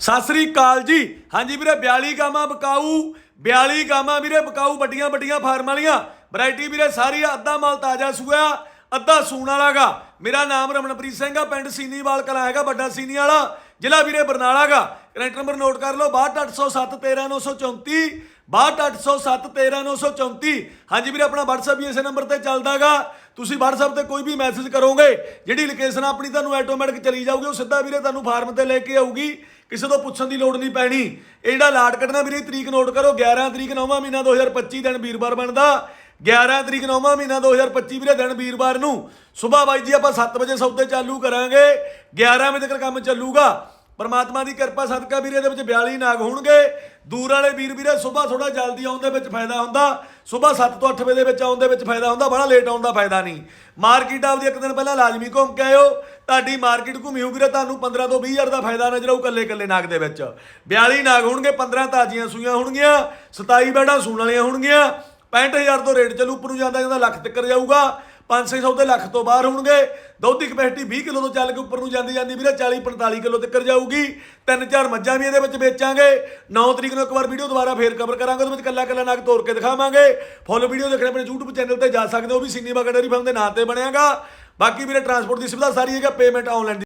ਸਤਿ ਸ੍ਰੀ ਅਕਾਲ ਜੀ। ਹਾਂਜੀ ਵੀਰੇ 42 ਗਾਵਾਂ ਬਕਾਊ 42 ਗਾਵਾਂ ਵੀਰੇ, ਬਕਾਊ ਵੱਡੀਆਂ ਵੱਡੀਆਂ ਫਾਰਮ ਵਾਲੀਆਂ। ਵੈਰਾਈਟੀ ਵੀਰੇ, ਸਾਰੀ ਅੱਧਾ ਮਾਲ ਤਾਜ਼ਾ ਸੂਆ, ਅੱਧਾ ਸੂਣ ਵਾਲਾਗਾ ਮੇਰਾ ਨਾਮ ਰਮਨਪ੍ਰੀਤ ਸਿੰਘ ਆ, ਪਿੰਡ ਸੀਨੀਵਾਲ ਕਲਾ ਹੈਗਾ, ਵੱਡਾ ਸੀਨੀ ਵਾਲਾ ਜ਼ਿਲ੍ਹਾ ਵੀਰੇ ਬਰਨਾਲਾਗਾ, ਕਨੈਕਟ ਨੰਬਰ ਨੋਟ ਕਰ ਲਓ 6280713934 6280713934 ਹਾਂਜੀ ਵੀਰੇ, ਆਪਣਾ WhatsApp ਵੀ ਇਸੇ ਨੰਬਰ ਤੇ ਚੱਲਦਾਗਾ। ਤੁਸੀਂ WhatsApp ਤੇ ਕੋਈ ਵੀ ਮੈਸੇਜ ਕਰੋਗੇ, ਜਿਹੜੀ ਲੋਕੇਸ਼ਨ ਆਪਣੀ ਤੁਹਾਨੂੰ ਆਟੋਮੈਟਿਕ ਚਲੀ ਜਾਊਗੀ, ਉਹ ਸਿੱਧਾ ਵੀਰੇ ਤੁਹਾਨੂੰ ਫਾਰਮ ਤੇ ਲੈ ਕੇ ਆਊਗੀ। ਕਿਸੇ ਤੋਂ ਪੁੱਛਣ ਦੀ ਲੋੜ ਨਹੀਂ ਪੈਣੀ। ਇਹ ਜਿਹੜਾ ਲਾਟ ਕੱਢਣਾ ਵੀਰੇ, ਤਰੀਕ ਨੋਟ ਕਰੋ 11 ਤਰੀਕ 9ਵਾਂ ਮਹੀਨਾ 2025 ਦਿਨ ਵੀਰਵਾਰ ਬਣਦਾ। 11 ਤਰੀਕ 9ਵਾਂ ਮਹੀਨਾ 2025 ਵੀਰੇ ਦਿਨ ਵੀਰਵਾਰ ਨੂੰ। ਸਵੇਰ ਬਾਈ ਜੀ ਆਪਾਂ 7 ਵਜੇ ਸੌਦੇ ਚਾਲੂ ਕਰਾਂਗੇ। 11 ਵਜੇ ਤੱਕ ਕੰਮ ਚੱਲੂਗਾ। ਪਰਮਾਤਮਾ ਦੀ ਕਿਰਪਾ ਸਦਕਾ ਵੀਰੇ ਦੇ ਵਿੱਚ 42 ਨਾਗ ਹੋਣਗੇ। ਦੂਰ ਵਾਲੇ ਵੀਰ ਵੀਰੇ ਸਵੇਰ ਥੋੜਾ ਜਲਦੀ ਆਉਣ ਦੇ ਵਿੱਚ ਫਾਇਦਾ ਹੁੰਦਾ। ਸਵੇਰ 7 ਤੋਂ 8 ਵਜੇ ਦੇ ਵਿੱਚ ਆਉਣ ਦੇ ਵਿੱਚ ਫਾਇਦਾ ਹੁੰਦਾ, ਬੜਾ ਲੇਟ ਆਉਣ ਦਾ ਫਾਇਦਾ ਨਹੀਂ। ਮਾਰਕੀਟ ਆਪਦੀ ਇੱਕ ਦਿਨ ਪਹਿਲਾਂ ਲਾਜ਼ਮੀ ਘੁੰਮ ਕੇ ਆਇਓ। ਤੁਹਾਡੀ ਮਾਰਕੀਟ ਘੁੰਮੀ ਹੋ ਵੀਰੇ, ਤੁਹਾਨੂੰ 15 ਤੋਂ 20 ਹਜ਼ਾਰ ਦਾ ਫਾਇਦਾ ਨਜ਼ਰ ਆਊ ਕੱਲੇ ਕੱਲੇ ਨਾਗ ਦੇ ਵਿੱਚ। 42 ਨਾਗ ਹੋਣਗੇ 15 ਤਾਜ਼ੀਆਂ ਸੂਈਆਂ ਹੋਣਗੀਆਂ 27 ਬੈਡਾਂ ਸੂਣ ਵਾਲੀਆਂ ਹੋਣਗੀਆਂ। 65000 ਤੋਂ ਰੇਟ ਚੱਲੂ, ਉੱਪਰ ਨੂੰ ਜਾਂਦਾ ਜਾਂਦਾ ਲੱਖ ਤੱਕ ਜਾਊਗਾ। 5-600 ਦੇ ਲੱਖ ਤੋਂ ਬਾਹਰ ਹੋਣਗੇ। ਦੁੱਧ ਦੀ ਕਪੈਸਿਟੀ 20 ਕਿਲੋ ਤੋਂ ਚੱਲ ਕੇ ਉੱਪਰ ਨੂੰ ਜਾਂਦੀ ਜਾਂਦੀ ਵੀਰੇ 40-45 ਕਿਲੋ ਤੱਕ ਜਾਊਗੀ। ਤਿੰਨ ਚਾਰ ਮੱਝਾਂ ਵੀ ਇਹਦੇ ਵਿੱਚ ਵੇਚਾਂਗੇ। 9 ਤਰੀਕ ਨੂੰ ਇੱਕ ਵਾਰ ਵੀਡੀਓ ਦੁਬਾਰਾ ਫੇਰ ਕਵਰ ਕਰਾਂਗੇ, ਉਹਦੇ ਵਿੱਚ ਕੱਲਾ ਕੱਲਾ ਨਾਗ ਤੋੜ ਕੇ ਦਿਖਾਵਾਂਗੇ। ਫੁੱਲ ਵੀਡੀਓ ਦੇਖਣੇ ਆਪਣੇ YouTube ਚੈਨਲ ਤੇ ਜਾ ਸਕਦੇ ਹੋ, ਉਹ ਵੀ ਸਿਨੇਮਾ ਬਾਗਾ ਡੇਅਰੀ ਫਾਰਮ ਦੇ ਨਾਂ ਤੇ ਬਣਿਆਗਾ। ਬਾਕੀ ਵੀਰੇ ਟਰਾਂਸਪੋਰਟ ਦੀ ਸੁਵਿਧਾ ਸਾਰੀ ਹੈਗਾ ਪੇਮੈਂਟ ਆਨਲਾਈਨ